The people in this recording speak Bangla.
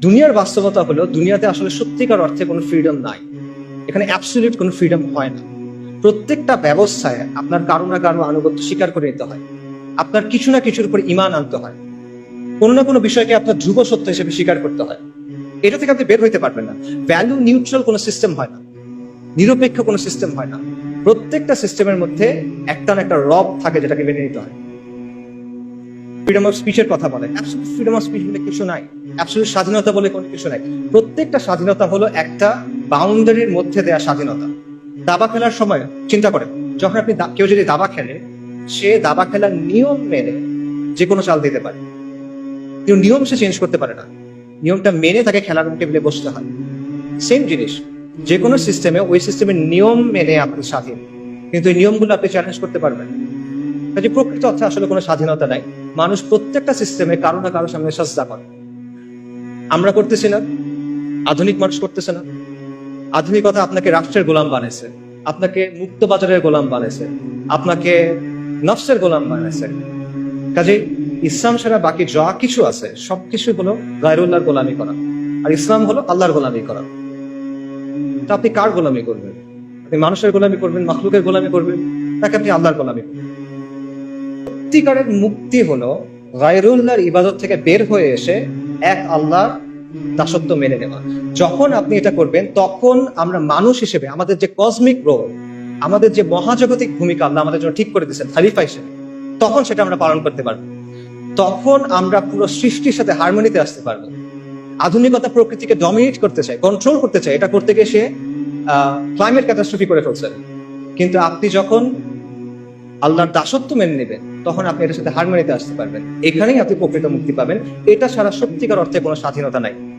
দুনিয়ার বাস্তবতা হলো দুনিয়াতে আসলে সত্যিকার অর্থে কোনো ফ্রিডম নাই। এখানে অ্যাবসলিউট কোনো ফ্রিডম হয় না। প্রত্যেকটা ব্যবস্থায় আপনার কারও না কারও আনুগত্য স্বীকার করে নিতে হয়। আপনার কিছু না কিছুর উপর ইমান আনতে হয়। কোনো না কোনো বিষয়কে আপনার ধ্রুব সত্য হিসেবে স্বীকার করতে হয়। এটা থেকে আপনি বের হইতে পারবেন না। ভ্যালু নিউট্রাল কোনো সিস্টেম হয় না। নিরপেক্ষ কোনো সিস্টেম হয় না। প্রত্যেকটা সিস্টেমের মধ্যে একটা না একটা রব থাকে যেটাকে মেনে নিতে হয়। ফ্রিডম অফ স্পিচের কথা বলে। অ্যাবসলিউট ফ্রিডম অফ স্পিচ বলে কিছু নাই। স্বাধীনতা বলে কোনো কিছু নাই। প্রত্যেকটা স্বাধীনতা হলো একটা বাউন্ডারির মধ্যে দেয়া স্বাধীনতা। দাবা খেলার সময় চিন্তা করেন, যখন আপনি কেউ যদি দাবা খেলে, সে দাবা খেলার নিয়ম মেনে যে কোনো চাল দিতে পারে। কিন্তু নিয়ম সে চেঞ্জ করতে পারে না। নিয়মটা মেনে তাকে খেলার টেবিলে বসতে হয়। সেম জিনিস, যে কোনো সিস্টেমে ওই সিস্টেমের নিয়ম মেনে আপনি স্বাধীন। কিন্তু এই নিয়মগুলো আপনি চ্যালেঞ্জ করতে পারবেন। কাজে প্রকৃত অর্থে আসলে কোনো স্বাধীনতা নাই। মানুষ প্রত্যেকটা সিস্টেমে কারও না কারও সামনে সস্তা করে। আমরা করতেছি না, আধুনিক মানুষ করতেছে না। আধুনিকতা আপনাকে রাষ্ট্রের গোলাম বানাইছে আপনাকে মুক্ত বাজারের গোলাম বানাইছে আপনাকে নফসের গোলাম বানাইছে কাজে ইসলাম ছাড়া বাকি যা কিছু আছে সবকিছু হলো গায়রুল্লাহর গোলামি করা। আর ইসলাম হলো আল্লাহর গোলামি করা। তা আপনি কার গোলামি করবেন? আপনি মানুষের গোলামি করবেন, মখলুকের গোলামি করবেন তাকে আপনি আল্লাহর গোলামি করবেন? সত্যিকারের মুক্তি হলো গায়রুল্লাহর ইবাদত থেকে বের হয়ে এসে এক আল্লাহর দাসত্ব মেনে নেওয়া। যখন আপনি এটা করবেন, তখন আমরা মানুষ হিসেবে, আমাদের যে কসমিক রোল আমাদের যে মহাজাগতিক ভূমিকা আল্লাহ আমাদের জন্য ঠিক করে দিয়েছেন খালিফা হিসেবে, তখন সেটা আমরা পালন করতে পারব। তখন আমরা পুরো সৃষ্টির সাথে হারমোনিতে আসতে পারব। আধুনিকতা প্রকৃতিকে ডমিনেট করতে চায় কন্ট্রোল করতে চায়, এটা করতে গিয়ে সে ক্লাইমেট ক্যাটাস্ট্রফি করে ফেলছে। কিন্তু আপনি যখন আল্লাহর দাসত্ব মেনে নেবেন, তখন আপনি এটার সাথে হার মেনে আসতে পারবেন। এখানেই আপনি প্রকৃত মুক্তি পাবেন। এটা ছাড়া সত্যিকার অর্থে কোনো স্বাধীনতা নাই।